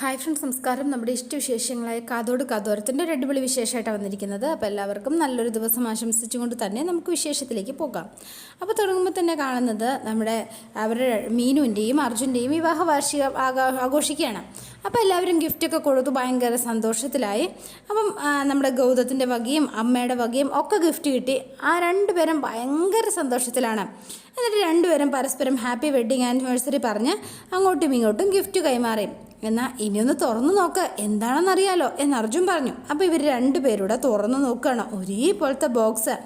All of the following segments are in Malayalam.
ഹായ് ഫ്രണ്ട്സ് നമസ്കാരം. നമ്മുടെ ഇഷ്ടവിശേഷങ്ങളായ കാതോട് കാതോരത്തിന്റെ ഒരു അടിപൊളി വിശേഷമായിട്ടാണ് വന്നിരിക്കുന്നത്. അപ്പോൾ എല്ലാവർക്കും നല്ലൊരു ദിവസം ആശംസിച്ചുകൊണ്ട് തന്നെ നമുക്ക് വിശേഷത്തിലേക്ക് പോകാം. അപ്പോൾ തുടങ്ങുമ്പോൾ തന്നെ കാണുന്നത് നമ്മുടെ അവരുടെ മീനുവിന്റെയും അർജുന്റെയും വിവാഹ വാർഷിക ആഘോ- ആഘോഷിക്കുകയാണ്. അപ്പോൾ എല്ലാവരും ഗിഫ്റ്റൊക്കെ കൊടുത്തു ഭയങ്കര സന്തോഷത്തിലായി. അപ്പം നമ്മുടെ ഗൗതത്തിന്റെ വകയും അമ്മയുടെ വകയും ഒക്കെ ഗിഫ്റ്റ് കിട്ടി. ആ രണ്ടുപേരും ഭയങ്കര സന്തോഷത്തിലാണ്. എന്നിട്ട് രണ്ടുപേരും പരസ്പരം ഹാപ്പി വെഡ്ഡിങ് ആനിവേഴ്സറി പറഞ്ഞ് അങ്ങോട്ടും ഇങ്ങോട്ടും ഗിഫ്റ്റ് കൈമാറി. എന്നാൽ ഇനിയൊന്ന് തുറന്നു നോക്ക്. എന്താണെന്നറിയാലോ എന്ന് അർജുൻ പറഞ്ഞു. അപ്പോൾ ഇവർ രണ്ടുപേരൂടെ തുറന്നു നോക്കുകയാണ് ഒരേപോലത്തെ ബോക്സ്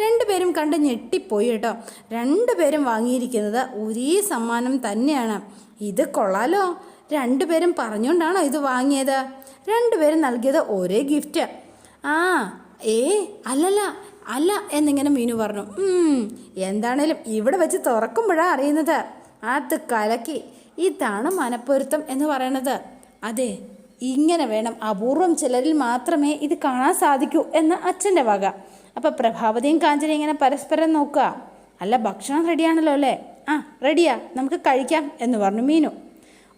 രണ്ടുപേരും കണ്ട് ഞെട്ടിപ്പോയി കേട്ടോ. രണ്ടുപേരും വാങ്ങിയിരിക്കുന്നത് ഒരേ സമ്മാനം തന്നെയാണ്. ഇത് കൊള്ളാലോ. രണ്ടുപേരും പറഞ്ഞുകൊണ്ടാണോ ഇത് വാങ്ങിയത്? രണ്ടുപേരും നൽകിയത് ഒരേ ഗിഫ്റ്റ് ആ ഏ അല്ലല്ല അല്ല എന്നിങ്ങനെ മീനു പറഞ്ഞു. "ഉം, എന്താണേലും ഇവിടെ വെച്ച് തുറക്കുമ്പോഴാണ് അറിയുന്നത്. അത് കലക്കി ഇതാണ് മനപ്പൊരുത്തം എന്ന് പറയണത്. അതെ ഇങ്ങനെ വേണം അപൂർവം ചിലരിൽ മാത്രമേ ഇത് കാണാൻ സാധിക്കൂ എന്ന് അച്ഛന്റെ വക. അപ്പം പ്രഭാവതിയും കാഞ്ചനയും ഇങ്ങനെ പരസ്പരം നോക്കുക. അല്ല ഭക്ഷണം റെഡിയാണല്ലോ അല്ലേ? ആ റെഡിയാ നമുക്ക് കഴിക്കാം എന്ന് പറഞ്ഞു മീനു.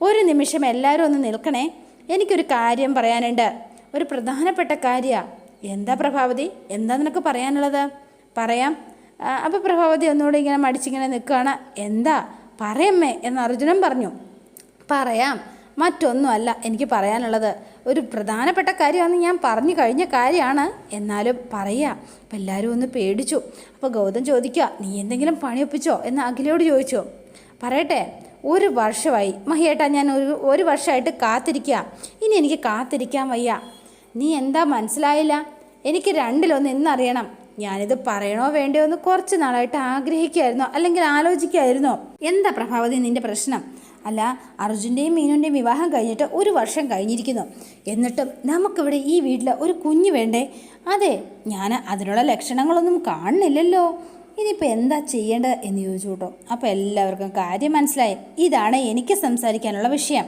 ഒരു നിമിഷം എല്ലാവരും ഒന്ന് നിൽക്കണേ. എനിക്കൊരു കാര്യം പറയാനുണ്ട്. ഒരു പ്രധാനപ്പെട്ട കാര്യമാണ് എന്താ പ്രഭാവതി? എന്താ നിനക്ക് പറയാനുള്ളത്? പറയാം. അപ്പോൾ പ്രഭാവതി ഒന്നുകൂടി ഇങ്ങനെ മടിച്ചിങ്ങനെ നിൽക്കുകയാണ്. എന്താ? പറയമ്മേ എന്ന് അർജുനൻ പറഞ്ഞു. പറയാം. മറ്റൊന്നുമല്ല എനിക്ക് പറയാനുള്ളത്. ഒരു പ്രധാനപ്പെട്ട കാര്യമാണ് ഞാൻ പറഞ്ഞു കഴിഞ്ഞ കാര്യമാണ്. എന്നാലും പറയുക അപ്പം എല്ലാവരും ഒന്ന് പേടിച്ചു. അപ്പോൾ ഗൗതം ചോദിക്കുക നീ എന്തെങ്കിലും പണിയൊപ്പിച്ചോ? എന്ന് അഖിലയോട് ചോദിച്ചോ. പറയട്ടെ. ഒരു വർഷമായി. മഹിയേട്ടാ ഞാൻ ഒരു ഒരു വർഷമായിട്ട് കാത്തിരിക്കുക ഇനി എനിക്ക് കാത്തിരിക്കാൻ വയ്യ. നീ എന്താ മനസ്സിലായില്ല? എനിക്ക് രണ്ടിലൊന്ന് ഇന്നറിയണം. ഞാനിത് പറയണോ വേണ്ടയോ എന്ന് കുറച്ച് നാളായിട്ട് ആഗ്രഹിക്കുമായിരുന്നോ അല്ലെങ്കിൽ ആലോചിക്കുമായിരുന്നോ എന്താ പ്രഭാവതി നിന്റെ പ്രശ്നം? അല്ല അർജുന്റെയും മീനുവിന്റെയും വിവാഹം കഴിഞ്ഞിട്ട് ഒരു വർഷം കഴിഞ്ഞിരിക്കുന്നു. എന്നിട്ടും നമുക്കിവിടെ ഈ വീട്ടിൽ ഒരു കുഞ്ഞ് വേണ്ടേ? അതെ ഞാൻ അതിനുള്ള ലക്ഷണങ്ങളൊന്നും കാണുന്നില്ലല്ലോ. ഇനിയിപ്പോൾ എന്താ ചെയ്യേണ്ടത് എന്ന് ചോദിച്ചു കേട്ടോ. അപ്പോൾ എല്ലാവർക്കും കാര്യം മനസ്സിലായി. ഇതാണ് എനിക്ക് സംസാരിക്കാനുള്ള വിഷയം.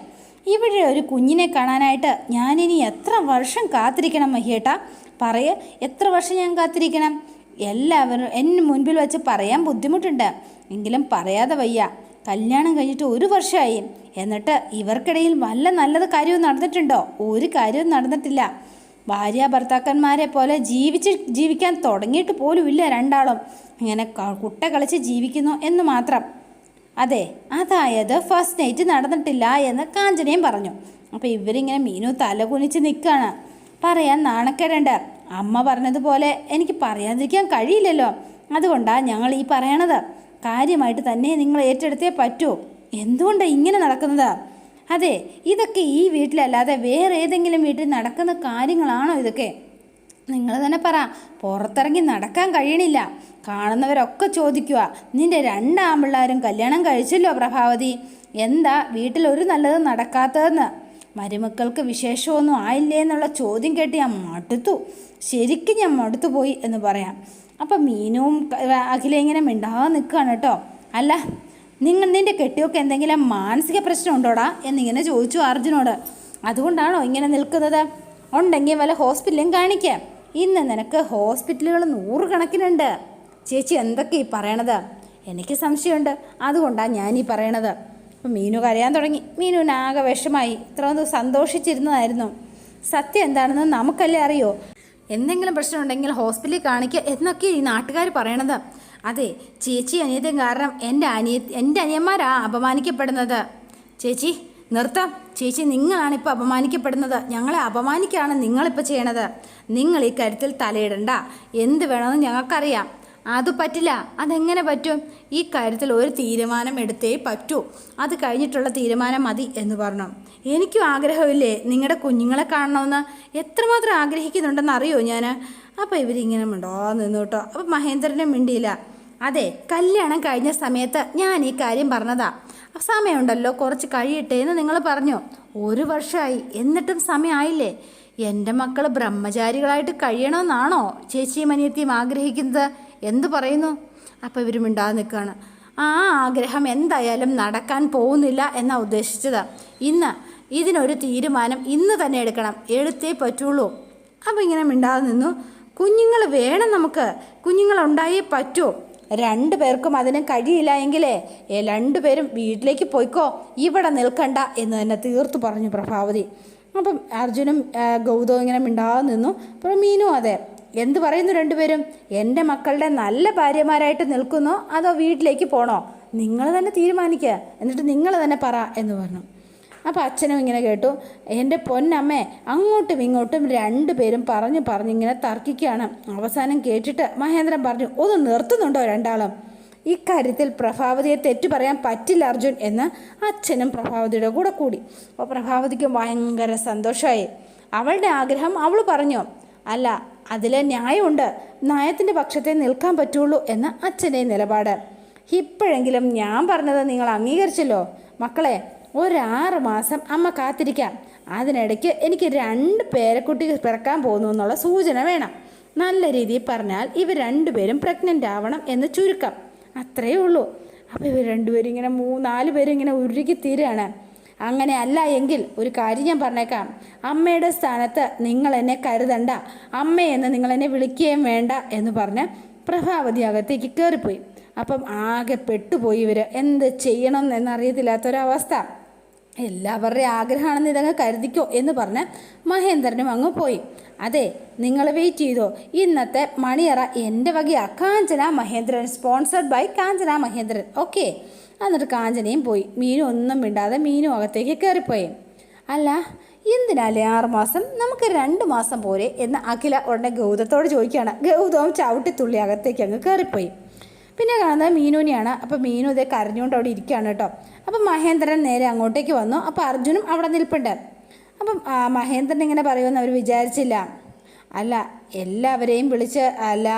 ഇവിടെ ഒരു കുഞ്ഞിനെ കാണാനായിട്ട് ഞാനിനി എത്ര വർഷം കാത്തിരിക്കണം മഹിയേട്ടാ പറയ. എത്ര വർഷം ഞാൻ കാത്തിരിക്കണം? എല്ലാവരും എന്നെ മുൻപിൽ വെച്ച് പറയാൻ ബുദ്ധിമുട്ടുണ്ട്. എങ്കിലും പറയാതെ വയ്യ. കല്യാണം കഴിഞ്ഞിട്ട് ഒരു വർഷമായി. എന്നിട്ട് ഇവർക്കിടയിൽ വല്ല നല്ലത് കാര്യവും നടന്നിട്ടുണ്ടോ? ഒരു കാര്യവും നടന്നിട്ടില്ല. ഭാര്യ ഭർത്താക്കന്മാരെ പോലെ ജീവിച്ച് ജീവിക്കാൻ തുടങ്ങിയിട്ട് പോലും ഇല്ല രണ്ടാളും. ഇങ്ങനെ കുട്ട കളിച്ച് ജീവിക്കുന്നു എന്ന് മാത്രം. അതെ അതായത് ഫസ്റ്റ് നൈറ്റ് നടന്നിട്ടില്ല എന്ന് കാഞ്ചനയും പറഞ്ഞു. അപ്പോൾ ഇവരിങ്ങനെ മീനു തല കുനിച്ച് നിൽക്കുകയാണ് പറയാൻ നാണക്കേടുണ്ട്. അമ്മ പറഞ്ഞതുപോലെ എനിക്ക് പറയാതിരിക്കാൻ കഴിയില്ലല്ലോ. അതുകൊണ്ടാണ് ഞങ്ങൾ ഈ പറയണത്. കാര്യമായിട്ട് തന്നെ നിങ്ങൾ ഏറ്റെടുത്തേ പറ്റൂ. എന്തുകൊണ്ടാണ് ഇങ്ങനെ നടക്കുന്നത്? അതെ ഇതൊക്കെ ഈ വീട്ടിലല്ലാതെ വേറെ ഏതെങ്കിലും വീട്ടിൽ നടക്കുന്ന കാര്യങ്ങളാണോ ഇതൊക്കെ? നിങ്ങൾ തന്നെ പറ. പുറത്തിറങ്ങി നടക്കാൻ കഴിയണില്ല. കാണുന്നവരൊക്കെ ചോദിക്കുക നിന്റെ രണ്ടാമ്പിള്ളാരും കല്യാണം കഴിച്ചല്ലോ പ്രഭാവതി. എന്താ വീട്ടിൽ ഒരു നല്ലത് നടക്കാത്തതെന്ന്? മരുമക്കൾക്ക് വിശേഷമൊന്നും ആയില്ലേ എന്നുള്ള ചോദ്യം കേട്ട് ഞാൻ മടുത്തു. ശരിക്കും ഞാൻ മടുത്തു പോയി എന്ന് പറയാം. അപ്പം മീനും ക- അഖില ഇങ്ങനെ മിണ്ടാതെ നിൽക്കുകയാണ് കേട്ടോ. അല്ല നിങ്ങൾ നിന്റെ കെട്ടിയൊക്കെ എന്തെങ്കിലും മാനസിക പ്രശ്നം ഉണ്ടോടാ എന്നിങ്ങനെ ചോദിച്ചു അർജുനോട്. അതുകൊണ്ടാണോ ഇങ്ങനെ നിൽക്കുന്നത്? ഉണ്ടെങ്കിൽ വല്ല ഹോസ്പിറ്റലും കാണിക്കാം. ഇന്ന് നിനക്ക് ഹോസ്പിറ്റലുകൾ നൂറുകണക്കിനുണ്ട്. ചേച്ചി എന്തൊക്കെ ഈ പറയണത്? എനിക്ക് സംശയമുണ്ട്. അതുകൊണ്ടാണ് ഞാൻ ഈ പറയണത്. അപ്പം മീനു കരയാൻ തുടങ്ങി. മീനു ആകെ വിഷമായി. ഇത്രയും സന്തോഷിച്ചിരുന്നതായിരുന്നു. സത്യം എന്താണെന്ന് നമുക്കല്ലേ അറിയോ? എന്തെങ്കിലും പ്രശ്നം ഉണ്ടെങ്കിൽ ഹോസ്പിറ്റലിൽ കാണിക്കുക എന്നൊക്കെ ഈ നാട്ടുകാർ പറയണത്. അതെ ചേച്ചി അനിയത്യം കാരണം എന്റെ അനിയ എന്റെ അനിയന്മാരാ അപമാനിക്കപ്പെടുന്നത്. ചേച്ചി നിർത്താം. ചേച്ചി നിങ്ങളാണ് ഇപ്പോൾ അപമാനിക്കപ്പെടുന്നത്. ഞങ്ങളെ അപമാനിക്കുകയാണ് നിങ്ങളിപ്പോൾ ചെയ്യണത്. നിങ്ങൾ ഈ കാര്യത്തിൽ തലയിടണ്ട. എന്ത് വേണമെന്ന് ഞങ്ങൾക്കറിയാം. അത് പറ്റില്ല. അതെങ്ങനെ പറ്റും? ഈ കാര്യത്തിൽ ഒരു തീരുമാനം എടുത്തേ പറ്റൂ. അത് കഴിഞ്ഞിട്ടുള്ള തീരുമാനം മതി എന്ന് പറഞ്ഞു. എനിക്കും ആഗ്രഹമില്ലേ നിങ്ങളുടെ കുഞ്ഞുങ്ങളെ കാണണമെന്ന്? എത്രമാത്രം ആഗ്രഹിക്കുന്നുണ്ടെന്ന് അറിയോ ഞാൻ അപ്പോൾ ഇവരിങ്ങനെ മിണ്ടോ നിന്നു കേട്ടോ അപ്പോൾ മഹേന്ദ്രനെ മിണ്ടിയില്ല. അതെ കല്യാണം കഴിഞ്ഞ സമയത്ത് ഞാൻ ഈ കാര്യം പറഞ്ഞതാ. സമയമുണ്ടല്ലോ കുറച്ച് കഴിയട്ടെ എന്ന് നിങ്ങൾ പറഞ്ഞു. ഒരു വർഷമായി എന്നിട്ടും സമയമായില്ലേ? എന്റെ മക്കൾ ബ്രഹ്മചാരികളായിട്ട് കഴിയണമെന്നാണോ ചേച്ചിയും അനിയത്തിയും ആഗ്രഹിക്കുന്നത്? എന്തു പറയുന്നു? അപ്പോൾ ഇവർ മിണ്ടാതെ നിൽക്കുകയാണ് ആ ആഗ്രഹം എന്തായാലും നടക്കാൻ പോകുന്നില്ല എന്നാ ഉദ്ദേശിച്ചത്. ഇന്ന് ഇതിനൊരു തീരുമാനം ഇന്ന് തന്നെ എടുക്കണം. എടുത്തേ പറ്റുള്ളൂ. അപ്പോൾ ഇങ്ങനെ മിണ്ടാതെ നിന്നു. കുഞ്ഞുങ്ങൾ വേണം നമുക്ക്. കുഞ്ഞുങ്ങളുണ്ടായേ പറ്റൂ. രണ്ടു പേർക്കും അതിന് കഴിയില്ല എങ്കിലേ രണ്ടുപേരും വീട്ടിലേക്ക് പോയിക്കോ. ഇവിടെ നിൽക്കണ്ട എന്ന് തന്നെ തീർത്തു പറഞ്ഞു പ്രഭാവതി. അപ്പം അർജുനും ഗൗതവും ഇങ്ങനെ മിണ്ടാതെ നിന്നു. അപ്പോൾ മീനും അതെ. എന്ത് പറയുന്നു രണ്ടുപേരും? എന്റെ മക്കളുടെ നല്ല ഭാര്യമാരായിട്ട് നിൽക്കുന്നോ അതോ വീട്ടിലേക്ക് പോണോ? നിങ്ങൾ തന്നെ തീരുമാനിക്കുക എന്നിട്ട് നിങ്ങൾ തന്നെ പറ എന്ന് പറഞ്ഞു. അപ്പോൾ അച്ഛനും ഇങ്ങനെ കേട്ടു. എന്റെ പൊന്നമ്മേ അങ്ങോട്ടും ഇങ്ങോട്ടും രണ്ടുപേരും പറഞ്ഞു പറഞ്ഞു ഇങ്ങനെ തർക്കിക്കുകയാണ്. അവസാനം കേട്ടിട്ട് മഹേന്ദ്രൻ പറഞ്ഞു ഒന്ന് നിർത്തുന്നുണ്ടോ രണ്ടാളും? ഇക്കാര്യത്തിൽ പ്രഭാവതിയെ തെറ്റു പറയാൻ പറ്റില്ല അർജുൻ എന്ന് അച്ഛനും പ്രഭാവതിയുടെ കൂടെ കൂടി. അപ്പോൾ പ്രഭാവതിക്ക് ഭയങ്കര സന്തോഷമായി. അവളുടെ ആഗ്രഹം അവൾ പറഞ്ഞു. അല്ല അതിൽ ന്യായമുണ്ട്. ന്യായത്തിന്റെ പക്ഷത്തെ നിൽക്കാൻ പറ്റുള്ളൂ എന്ന് അച്ഛന്റെ നിലപാട്. ഇപ്പോഴെങ്കിലും ഞാൻ പറഞ്ഞത് നിങ്ങൾ അംഗീകരിച്ചല്ലോ. മക്കളെ ഒരാറ് മാസം അമ്മ കാത്തിരിക്കാം. അതിനിടയ്ക്ക് എനിക്ക് രണ്ട് പേരക്കുട്ടി പിറക്കാൻ പോകുന്നു എന്നുള്ള സൂചന വേണം. നല്ല രീതിയിൽ പറഞ്ഞാൽ ഇവർ രണ്ടുപേരും പ്രഗ്നന്റ് ആവണം എന്ന് ചുരുക്കം. അത്രയേ ഉള്ളൂ. അപ്പോൾ ഇവർ രണ്ടുപേരും ഇങ്ങനെ മൂന്നാൽ പേരും ഇങ്ങനെ ഉരുകി തീരുകയാണ് അങ്ങനെ അല്ല എങ്കിൽ ഒരു കാര്യം ഞാൻ പറഞ്ഞേക്കാം. അമ്മയുടെ സ്ഥാനത്ത് നിങ്ങൾ എന്നെ കരുതണ്ട. അമ്മയെന്ന് നിങ്ങൾ എന്നെ വിളിക്കുകയും വേണ്ട എന്ന് പറഞ്ഞ് പ്രഭാവതി അകത്തേക്ക് കയറിപ്പോയി അപ്പം ആകെ പെട്ടുപോയി ഇവർ എന്ത് ചെയ്യണം എന്നറിയത്തില്ലാത്തൊരവസ്ഥ. എല്ലാവരുടെയും ആഗ്രഹമാണെന്ന് ഇതങ്ങ് കരുതിക്കോ എന്ന് പറഞ്ഞ് മഹേന്ദ്രനും അങ്ങ് പോയി. അതെ നിങ്ങൾ വെയിറ്റ് ചെയ്തോ? ഇന്നത്തെ മണിയറ എന്റെ വകയാ. Kanchana Mahendran sponsored by Kanchana Mahendran. Okay എന്നിട്ട് കാഞ്ചനയും പോയി. മീനും ഒന്നും മിണ്ടാതെ മീനും അകത്തേക്ക് കയറിപ്പോയി. അല്ല എന്തിനാലേ ആറുമാസം നമുക്ക് രണ്ട് മാസം പോരെ എന്ന് അഖില ഉടനെ ഗൗതത്തോട് ചോദിക്കുകയാണ്. ഗൗതവും ചവിട്ടിത്തുള്ളി അകത്തേക്ക് അങ്ങ് കയറിപ്പോയി. പിന്നെ കാണുന്നത് മീനുവിനെയാണ്. അപ്പോൾ മീനു ഇതേ കരഞ്ഞുകൊണ്ട് അവിടെ ഇരിക്കുകയാണ് കേട്ടോ. അപ്പം മഹേന്ദ്രൻ നേരെ അങ്ങോട്ടേക്ക് വന്നു. അപ്പോൾ അർജുനും അവിടെ നിൽപ്പുണ്ട്. അപ്പം മഹേന്ദ്രൻ ഇങ്ങനെ പറയുമെന്ന് അവർ വിചാരിച്ചില്ല. അല്ല എല്ലാവരെയും വിളിച്ച് അല്ല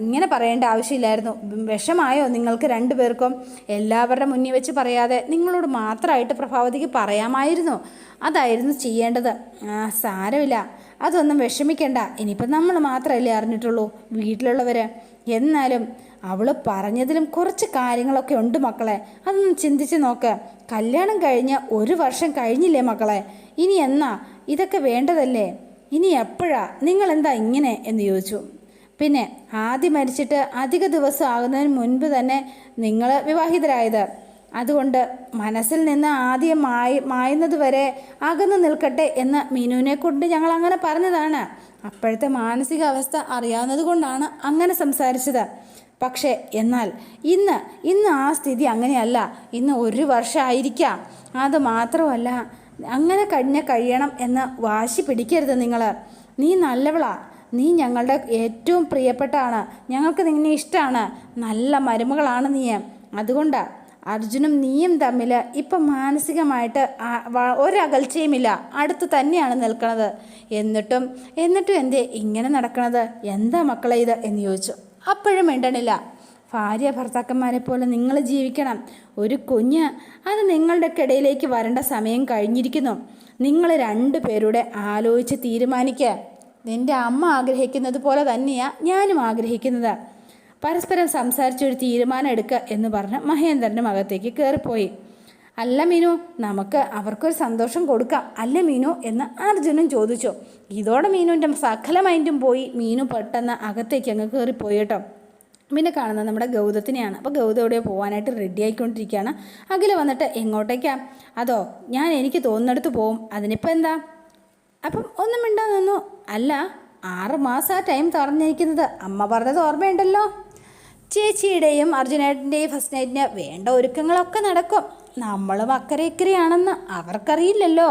ഇങ്ങനെ പറയേണ്ട ആവശ്യമില്ലായിരുന്നു. വിഷമായോ നിങ്ങൾക്ക് രണ്ടു പേർക്കും? എല്ലാവരുടെ മുന്നിൽ വെച്ച് പറയാതെ നിങ്ങളോട് മാത്രമായിട്ട് പ്രഭാവതിക്ക് പറയാമായിരുന്നു. അതായിരുന്നു ചെയ്യേണ്ടത്. സാരമില്ല. അതൊന്നും വിഷമിക്കണ്ട. ഇനിയിപ്പം നമ്മൾ മാത്രമല്ലേ അറിഞ്ഞിട്ടുള്ളൂ വീട്ടിലുള്ളവർ എന്നാലും അവൾ പറഞ്ഞതിലും കുറച്ച് കാര്യങ്ങളൊക്കെ ഉണ്ട് മക്കളെ. അതൊന്നും ചിന്തിച്ച് നോക്ക്. കല്യാണം കഴിഞ്ഞ് ഒരു വർഷം കഴിഞ്ഞില്ലേ മക്കളെ? ഇനി എന്നാ? ഇതൊക്കെ വേണ്ടതല്ലേ? ഇനി എപ്പോഴാ? നിങ്ങൾ എന്താ ഇങ്ങനെ? എന്ന് ചോദിച്ചു. പിന്നെ ആദ്യം മരിച്ചിട്ട് അധിക ദിവസം ആകുന്നതിന് മുൻപ് തന്നെ നിങ്ങൾ വിവാഹിതരായത്. അതുകൊണ്ട് മനസ്സിൽ നിന്ന് ആദ്യം മായി മായുന്നത് വരെ അകന്നു നിൽക്കട്ടെ എന്ന് മീനുവിനെ കൊണ്ട് ഞങ്ങൾ അങ്ങനെ പറഞ്ഞതാണ്. അപ്പോഴത്തെ മാനസികാവസ്ഥ അറിയാവുന്നത് കൊണ്ടാണ് അങ്ങനെ സംസാരിച്ചത്. പക്ഷേ എന്നാൽ ഇന്ന് ഇന്ന് ആ സ്ഥിതി അങ്ങനെയല്ല. ഇന്ന് ഒരു വർഷമായിരിക്കാം അത് മാത്രമല്ല അങ്ങനെ കഴിഞ്ഞ കഴിയണം എന്ന് വാശി പിടിക്കരുത് നിങ്ങൾ നീ നല്ലവളാ. നീ ഞങ്ങളുടെ ഏറ്റവും പ്രിയപ്പെട്ടാണ് ഞങ്ങൾക്ക് നിന്നെ ഇഷ്ടമാണ് നല്ല മരുമകളാണ് നീ. അതുകൊണ്ടാണ് അർജുനും നീയും തമ്മിൽ ഇപ്പം മാനസികമായിട്ട് ഒരകൽച്ചയുമില്ല. അടുത്ത് തന്നെയാണ് നിൽക്കുന്നത് എന്നിട്ടും എന്നിട്ടും എന്തേ ഇങ്ങനെ നടക്കണത്? എന്താ മക്കളെ ഇത്? എന്ന് ചോദിച്ചു. അപ്പോഴും മിണ്ടണില്ല. ഭാര്യ ഭർത്താക്കന്മാരെ പോലെ നിങ്ങൾ ജീവിക്കണം. ഒരു കുഞ്ഞ് അത് നിങ്ങളുടെ കിടയിലേക്ക് വരേണ്ട സമയം കഴിഞ്ഞിരിക്കുന്നു. നിങ്ങൾ രണ്ടു പേരുടെ ആലോചിച്ച് തീരുമാനിക്കുക നിന്റെ അമ്മ ആഗ്രഹിക്കുന്നത് പോലെ തന്നെയാണ് ഞാനും ആഗ്രഹിക്കുന്നത്. പരസ്പരം സംസാരിച്ചൊരു തീരുമാനം എടുക്കുക എന്ന് പറഞ്ഞ് മഹേന്ദ്രന്റെ മകത്തേക്ക് കയറിപ്പോയി അല്ല മീനു നമുക്ക് അവർക്കൊരു സന്തോഷം കൊടുക്കാം. അല്ല മീനു എന്ന് അർജുനൻ ചോദിച്ചു. ഇതോടെ മീനുവിന്റെ സകല മൈൻഡും പോയി. മീനു പെട്ടെന്ന് അകത്തേക്ക് അങ്ങ് കയറിപ്പോയി കേട്ടോ. പിന്നെ കാണുന്നത് നമ്മുടെ ഗൗതത്തിനെയാണ്. അപ്പോൾ ഗൗതം എവിടെയോ പോകാനായിട്ട് റെഡി ആയിക്കൊണ്ടിരിക്കുകയാണ്. അഖില വന്നിട്ട് എങ്ങോട്ടേക്കാ? അതോ ഞാൻ എനിക്ക് തോന്നുന്നിടത്ത് പോവും. അതിനിപ്പോൾ എന്താ? അപ്പം ഒന്നും മിണ്ടാ നിന്നു. അല്ല ആറ് മാസം ആ ടൈം തുറന്നിരിക്കുന്നത് അമ്മ പറഞ്ഞത് ഓർമ്മയുണ്ടല്ലോ? ചേച്ചിയുടെയും അർജുനേട്ടന്റെയും ഫസ്റ്റ് നൈറ്റിന് വേണ്ട ഒരുക്കങ്ങളൊക്കെ നടക്കും. നമ്മളും അക്കരെ ഇക്കരെയാണെന്ന് അവർക്കറിയില്ലല്ലോ.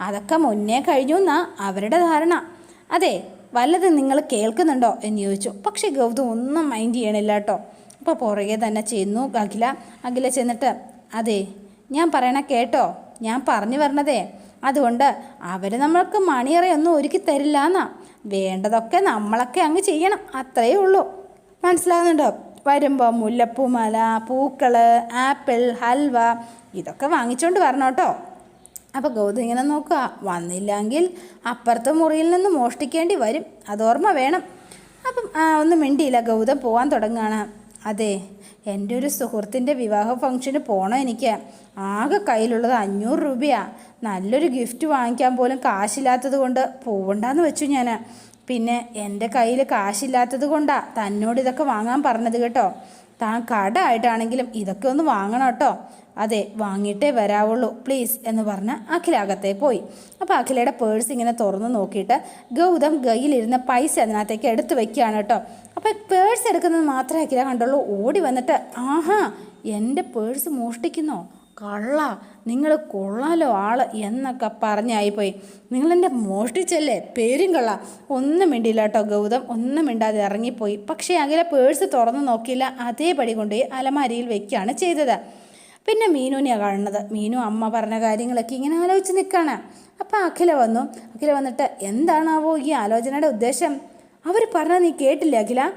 അതൊക്കെ മുന്നേ കഴിഞ്ഞു എന്നാ അവരുടെ ധാരണ. അതെ വല്ലതും നിങ്ങൾ കേൾക്കുന്നുണ്ടോ എന്ന് ചോദിച്ചു. പക്ഷേ ഗൗതം ഒന്നും മൈൻഡ് ചെയ്യണില്ല കേട്ടോ. അപ്പോൾ പുറകെ തന്നെ ചെന്നു അഖില. അഖില ചെന്നിട്ട് അതെ ഞാൻ പറയണ കേട്ടോ. ഞാൻ പറഞ്ഞു വരണതേ. അതുകൊണ്ട് അവർ നമ്മൾക്ക് മണിയറയൊന്നും ഒരുക്കി തരില്ല എന്നാ വേണ്ടതൊക്കെ നമ്മളൊക്കെ അങ്ങ് ചെയ്യണം. അത്രയേ ഉള്ളൂ. മനസ്സിലാകുന്നുണ്ടോ വരുമ്പോൾ മുല്ലപ്പൂമാല പൂക്കൾ ആപ്പിൾ ഹൽവ ഇതൊക്കെ വാങ്ങിച്ചുകൊണ്ട് വരണം കേട്ടോ. അപ്പോൾ ഗൗതം ഇങ്ങനെ നോക്കുക. വന്നില്ലെങ്കിൽ അപ്പുറത്തെ മുറിയിൽ നിന്ന് മോഷ്ടിക്കേണ്ടി വരും. അതോർമ്മ വേണം. അപ്പം ഒന്നും മിണ്ടിയില്ല. ഗൗതം പോകാൻ തുടങ്ങുകയാണ്. അതെ എന്റെ ഒരു സുഹൃത്തിന്റെ വിവാഹ ഫംഗ്ഷന് പോകണം എനിക്ക്. ആകെ കയ്യിലുള്ളത് അഞ്ഞൂറ് രൂപയാണ് നല്ലൊരു ഗിഫ്റ്റ് വാങ്ങിക്കാൻ പോലും കാശില്ലാത്തത് കൊണ്ട് പോവണ്ടെന്ന് വെച്ചു ഞാൻ. പിന്നെ എന്റെ കയ്യിൽ കാശില്ലാത്തത് കൊണ്ടാണ് തന്നോട് ഇതൊക്കെ വാങ്ങാൻ പറഞ്ഞത് കേട്ടോ. താൻ കട ആയിട്ടാണെങ്കിലും ഇതൊക്കെ ഒന്ന് വാങ്ങണം കേട്ടോ. അതെ വാങ്ങിയിട്ടേ വരാവുള്ളൂ പ്ലീസ് എന്ന് പറഞ്ഞ് അഖില അകത്തേ പോയി. അപ്പോൾ അഖിലയുടെ പേഴ്സ് ഇങ്ങനെ തുറന്ന് നോക്കിയിട്ട് ഗൗതം കയ്യിലിരുന്ന പൈസ അതിനകത്തേക്ക് എടുത്തു വെക്കുകയാണ് കേട്ടോ. അപ്പോൾ പേഴ്സ് എടുക്കുന്നത് മാത്രമേ അഖില കണ്ടുള്ളൂ ഓടി വന്നിട്ട് ആഹാ എന്റെ പേഴ്സ് മോഷ്ടിക്കുന്നോ? കള്ള നിങ്ങൾ കൊള്ളാലോ ആൾ എന്നൊക്കെ പറഞ്ഞായിപ്പോയി നിങ്ങളെന്റെ മോഷ്ടിച്ചല്ലേ? പേരും കള്ള. ഒന്നും മിണ്ടിയില്ല കേട്ടോ ഗൗതം ഒന്നും മിണ്ടാതെ ഇറങ്ങിപ്പോയി. പക്ഷേ അഖില പേഴ്സ് തുറന്നു നോക്കിയില്ല അതേപടി കൊണ്ടുപോയി അലമാരിയിൽ വെക്കുകയാണ് ചെയ്തത്. പിന്നെ മീനുവിനെയാണ് കാണുന്നത്. മീനു അമ്മ പറഞ്ഞ കാര്യങ്ങളൊക്കെ ഇങ്ങനെ ആലോചിച്ച് നിൽക്കുകയാണ് അപ്പോൾ അഖില വന്നു. അഖില വന്നിട്ട് എന്താണാവോ ഈ ആലോചനയുടെ ഉദ്ദേശം? അവർ പറഞ്ഞാൽ നീ കേട്ടില്ലേ അഖില?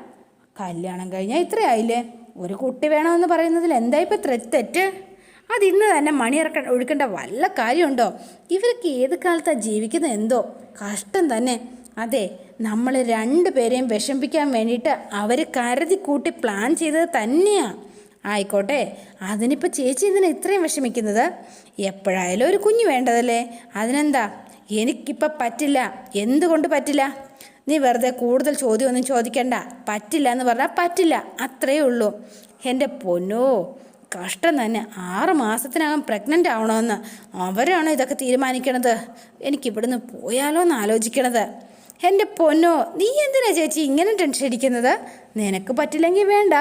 കല്യാണം കഴിഞ്ഞാൽ ഇത്രയായില്ലേ ഒരു കുട്ടി വേണമെന്ന് പറയുന്നതിൽ എന്താ ഇപ്പം തെറ്റ്? അത് ഇന്ന് തന്നെ മണിയിറക്ക ഒഴുക്കേണ്ട വല്ല കാര്യമുണ്ടോ? ഇവർക്ക് ഏത് കാലത്താണ് ജീവിക്കുന്നത് എന്തോ? കഷ്ടം തന്നെ. അതെ നമ്മൾ രണ്ടുപേരെയും വിഷമിപ്പിക്കാൻ വേണ്ടിയിട്ട് അവർ കരുതി കൂട്ടി പ്ലാൻ ചെയ്തത് തന്നെയാണ് ആയിക്കോട്ടെ. അതിനിപ്പോൾ ചേച്ചി എന്തിനാ ഇത്രയും വിഷമിക്കുന്നത്? എപ്പോഴായാലും ഒരു കുഞ്ഞ് വേണ്ടതല്ലേ? അതിനെന്താ? എനിക്കിപ്പോൾ പറ്റില്ല. എന്തുകൊണ്ട് പറ്റില്ല? നീ വെറുതെ കൂടുതൽ ചോദ്യമൊന്നും ചോദിക്കണ്ട. പറ്റില്ല എന്ന് പറഞ്ഞാൽ പറ്റില്ല. അത്രയേ ഉള്ളൂ. എന്റെ പൊന്നോ കഷ്ടം തന്നെ. ആറ് മാസത്തിനകം പ്രഗ്നന്റ് ആവണമെന്ന്. അവരാണോ ഇതൊക്കെ തീരുമാനിക്കണത്? എനിക്കിവിടുന്ന് പോയാലോ എന്ന് ആലോചിക്കണത്. എന്റെ പൊന്നോ നീ എന്തിനാ ചേച്ചി ഇങ്ങനെ ടെൻഷൻ അടിക്കുന്നത്? നിനക്ക് പറ്റില്ലെങ്കിൽ വേണ്ട.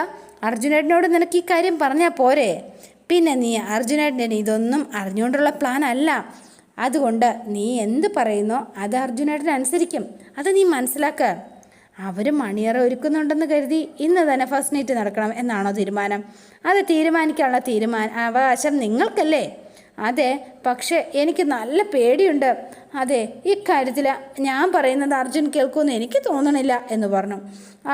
അർജുനേട്ടനോട് നിനക്ക് ഈ കാര്യം പറഞ്ഞാൽ പോരെ? പിന്നെ നീ അർജുനേട്ടൻ ഇതൊന്നും അറിഞ്ഞുകൊണ്ടുള്ള പ്ലാൻ അല്ല. അതുകൊണ്ട് നീ എന്ത് പറയുന്നോ അത് അർജുനേട്ടൻ അനുസരിക്കും. അത് നീ മനസ്സിലാക്കുക അവർ മണിയറ ഒരുക്കുന്നുണ്ടെന്ന് കരുതി ഇന്ന് തന്നെ ഫസ്റ്റ് നൈറ്റ് നടക്കണം എന്നാണോ തീരുമാനം. അത് തീരുമാനിക്കാനുള്ള തീരുമാന അവകാശം നിങ്ങൾക്കല്ലേ? അതെ പക്ഷേ എനിക്ക് നല്ല പേടിയുണ്ട്. അതെ ഇക്കാര്യത്തിൽ ഞാൻ പറയുന്നത് അർജുൻ കേൾക്കുമെന്ന് എനിക്ക് തോന്നണില്ല എന്ന് പറഞ്ഞു.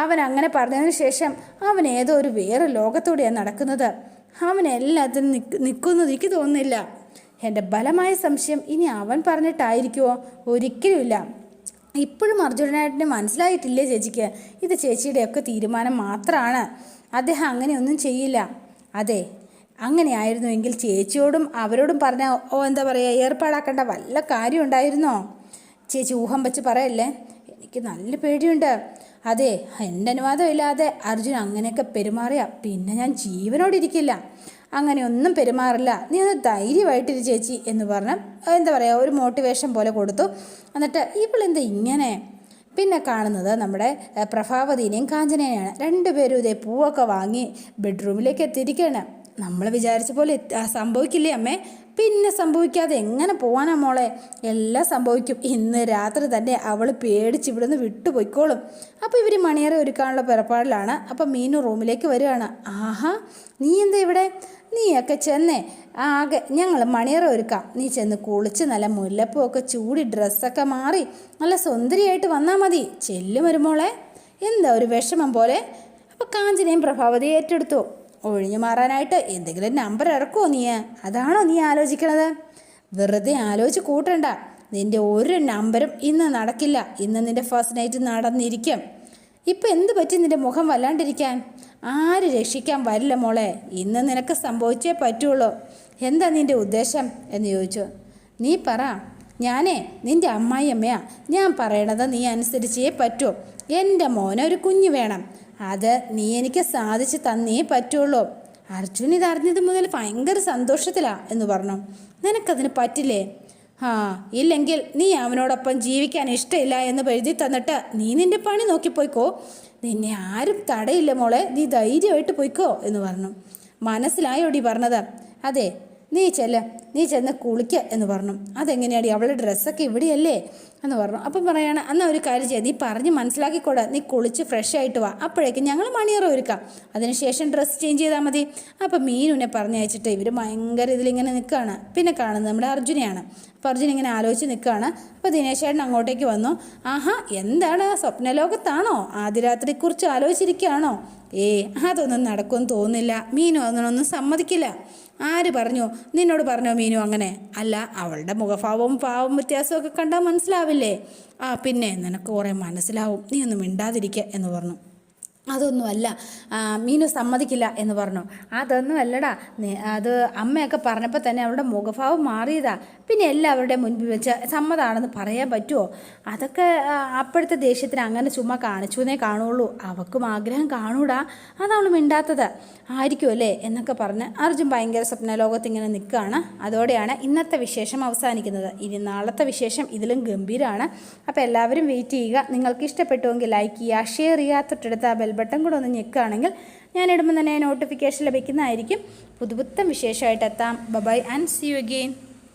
അവൻ അങ്ങനെ പറഞ്ഞതിന് ശേഷം അവൻ ഏതോ ഒരു വേറെ ലോകത്തോടെയാണ് നടക്കുന്നത്. അവൻ എല്ലാത്തിനും നിക്ക് നിൽക്കുന്നത് എനിക്ക് തോന്നുന്നില്ല. എന്റെ ബലമായ സംശയം ഇനി അവൻ പറഞ്ഞിട്ടായിരിക്കുമോ ഒരിക്കലുമില്ല. ഇപ്പോഴും അർജുനായിട്ടിന് മനസ്സിലായിട്ടില്ലേ ചേച്ചിക്ക്? ഇത് ചേച്ചിയുടെയൊക്കെ തീരുമാനം മാത്രമാണ് അദ്ദേഹം അങ്ങനെയൊന്നും ചെയ്യില്ല. അതെ അങ്ങനെയായിരുന്നുവെങ്കിൽ ചേച്ചിയോടും അവരോടും പറഞ്ഞ ഓ എന്താ പറയുക ഏർപ്പാടാക്കേണ്ട വല്ല കാര്യം ഉണ്ടായിരുന്നോ? ചേച്ചി ഊഹം വെച്ച് പറയല്ലേ എനിക്ക് നല്ല പേടിയുണ്ട്. അതെ എന്റെ അനുവാദം ഇല്ലാതെ അർജുൻ അങ്ങനെയൊക്കെ പെരുമാറിയ പിന്നെ ഞാൻ ജീവനോടിരിക്കില്ല അങ്ങനെ ഒന്നും പെരുമാറില്ല. നീ ഒന്ന് ധൈര്യമായിട്ടിരി ചേച്ചി എന്ന് പറഞ്ഞ് എന്താ പറയുക ഒരു മോട്ടിവേഷൻ പോലെ കൊടുത്തു. എന്നിട്ട് ഇവളെന്താ ഇങ്ങനെ? പിന്നെ കാണുന്നത് നമ്മുടെ പ്രഭാവതീനെയും കാഞ്ചനയെയാണ് രണ്ടുപേരും ഇതേ പൂവൊക്കെ വാങ്ങി ബെഡ്റൂമിലേക്ക് എത്തിയിരിക്കുകയാണ് നമ്മൾ വിചാരിച്ച പോലെ സംഭവിക്കില്ലേ അമ്മേ? പിന്നെ സംഭവിക്കാതെ എങ്ങനെ പോവാനാ മോളെ? എല്ലാം സംഭവിക്കും. ഇന്ന് രാത്രി തന്നെ അവൾ പേടിച്ച് ഇവിടുന്ന് വിട്ടുപോയിക്കോളും. അപ്പോൾ ഇവർ മണിയറെ ഒരുക്കാനുള്ള പുറപ്പാടിലാണ് അപ്പോൾ മീനു റൂമിലേക്ക് വരികയാണ്. ആഹാ നീ എന്താ ഇവിടെ? നീയൊക്കെ ചെന്നേ. ആകെ ഞങ്ങൾ മണിയറ ഒരുക്കാം. നീ ചെന്ന് കുളിച്ച് നല്ല മുല്ലപ്പൂവൊക്കെ ചൂടി ഡ്രസ്സൊക്കെ മാറി നല്ല സുന്ദരിയായിട്ട് വന്നാൽ മതി. ചെല്ലും ഒരു മോളെ. എന്താ ഒരു വിഷമം പോലെ? അപ്പോൾ കാഞ്ചനയും പ്രഭാവതി ഏറ്റെടുത്തു. ഒഴിഞ്ഞു മാറാനായിട്ട് എന്തെങ്കിലും നമ്പർ ഇറക്കുമോ നീ അതാണോ നീ ആലോചിക്കണത്? വെറുതെ ആലോചിച്ച് കൂട്ടണ്ട. നിന്റെ ഒരു നമ്പരും ഇന്ന് നടക്കില്ല. ഇന്ന് നിന്റെ ഫസ്റ്റ് നൈറ്റ് നടന്നിരിക്കും. ഇപ്പം എന്ത് പറ്റി നിന്റെ മുഖം വല്ലാണ്ടിരിക്കാൻ? ആര് രക്ഷിക്കാൻ വരില്ല മോളെ. ഇന്ന് നിനക്ക് സംഭവിച്ചേ പറ്റുള്ളൂ. എന്താ നിന്റെ ഉദ്ദേശം? എന്ന് ചോദിച്ചു. നീ പറ. ഞാനേ നിന്റെ അമ്മായിയമ്മയാ. ഞാൻ പറയണത് നീ അനുസരിച്ചേ പറ്റൂ. എന്റെ മോനെ ഒരു കുഞ്ഞ് വേണം. അത് നീ എനിക്ക് സാധിച്ചു തന്നേ പറ്റുള്ളൂ. അർജുൻ ഇത് അറിഞ്ഞത് മുതൽ ഭയങ്കര സന്തോഷത്തിലാ എന്ന് പറഞ്ഞു. നിനക്കതിന് പറ്റില്ലേ? ആ ഇല്ലെങ്കിൽ നീ അവനോടൊപ്പം ജീവിക്കാൻ ഇഷ്ടമില്ല എന്ന് എഴുതി തന്നിട്ട് നീ നിന്റെ പണി നോക്കിപ്പോയിക്കോ നിന്നെ ആരും തടയില്ല മോളെ. നീ ധൈര്യമായിട്ട് പോയിക്കോ എന്ന് പറഞ്ഞു. മനസ്സിലായോടി പറഞ്ഞത്. അതെ നീ ചെല്ല നീ ചെന്ന് കുളിക്ക എന്ന് പറഞ്ഞു. അതെങ്ങനെയാടി? അവളുടെ ഡ്രസ്സൊക്കെ ഇവിടെയല്ലേ? എന്ന് പറഞ്ഞു. അപ്പം പറയാണ് എന്നാൽ ഒരു കാര്യം ചെയ്യാം നീ പറഞ്ഞ് മനസ്സിലാക്കിക്കൂടാ. നീ കുളിച്ച് ഫ്രഷ് ആയിട്ട് വാ. അപ്പോഴേക്കും ഞങ്ങൾ മണിയറ ഒരുക്കാം. അതിനുശേഷം ഡ്രസ്സ് ചേഞ്ച് ചെയ്താൽ മതി. അപ്പം മീനുവിനെ പറഞ്ഞയച്ചിട്ട് ഇവർ ഭയങ്കര ഇതിലിങ്ങനെ നിൽക്കുകയാണ് പിന്നെ കാണുന്നത് നമ്മുടെ അർജുനെയാണ്. അപ്പോൾ അർജുൻ ഇങ്ങനെ ആലോചിച്ച് നിൽക്കുകയാണ് അപ്പോൾ ദിനേശേട്ടൻ അങ്ങോട്ടേക്ക് വന്നു. ആഹാ എന്താണ്? സ്വപ്നലോകത്താണോ? ആദ്യ രാത്രിയെക്കുറിച്ച് ആലോചിച്ചിരിക്കുകയാണോ? ഏ അതൊന്നും നടക്കുമെന്ന് തോന്നുന്നില്ല. മീനു അതിനൊന്നും സമ്മതിക്കില്ല. ആര് പറഞ്ഞു? നിന്നോട് പറഞ്ഞോ മീനു അങ്ങനെ? അല്ല അവളുടെ മുഖഭാവവും പാവവും വ്യത്യാസമൊക്കെ കണ്ടാൽ മനസ്സിലാവില്ലേ? ആ പിന്നെ നിനക്ക് കുറേ മനസ്സിലാവും. നീ ഒന്നും മിണ്ടാതിരിക്കുക എന്ന് പറഞ്ഞു. അതൊന്നുമല്ല. മീനു സമ്മതിക്കില്ല എന്ന് പറഞ്ഞു. അതൊന്നും അല്ലടാ അത് അമ്മയൊക്കെ പറഞ്ഞപ്പോൾ തന്നെ അവളുടെ മുഖഭാവം മാറിയതാ. പിന്നെ എല്ലാവരുടെയും മുൻപിൽ വെച്ച് സമ്മതാണെന്ന് പറയാൻ പറ്റുമോ അതൊക്കെ അപ്പോഴത്തെ ദേഷ്യത്തിന് അങ്ങനെ ചുമ്മാ കാണിച്ചു എന്നേ കാണുള്ളൂ. അവക്കും ആഗ്രഹം കാണൂടാ. അതവൾ മിണ്ടാത്തത്. ആയിരിക്കും അല്ലേ? എന്നൊക്കെ പറഞ്ഞ് അർജുൻ ഭയങ്കര സ്വപ്നലോകത്ത് ഇങ്ങനെ നിൽക്കുകയാണ്. അതോടെയാണ് ഇന്നത്തെ വിശേഷം അവസാനിക്കുന്നത്. ഇനി നാളത്തെ വിശേഷം ഇതിലും ഗംഭീരമാണ് അപ്പോൾ എല്ലാവരും വെയിറ്റ് ചെയ്യുക. നിങ്ങൾക്ക് ഇഷ്ടപ്പെട്ടുവെങ്കിൽ ലൈക്ക് ചെയ്യുക ഷെയർ ചെയ്യുക. തൊട്ടടുത്ത ആ ബെൽ ബട്ടൺ കൂടെ ഒന്ന് ഞെക്കുകയാണെങ്കിൽ ഞാൻ ഇടുമ്പോൾ തന്നെ നോട്ടിഫിക്കേഷൻ ലഭിക്കുന്നതായിരിക്കും. പുതുപുത്തം വിശേഷമായിട്ട് എത്താം. Bye bye and see you again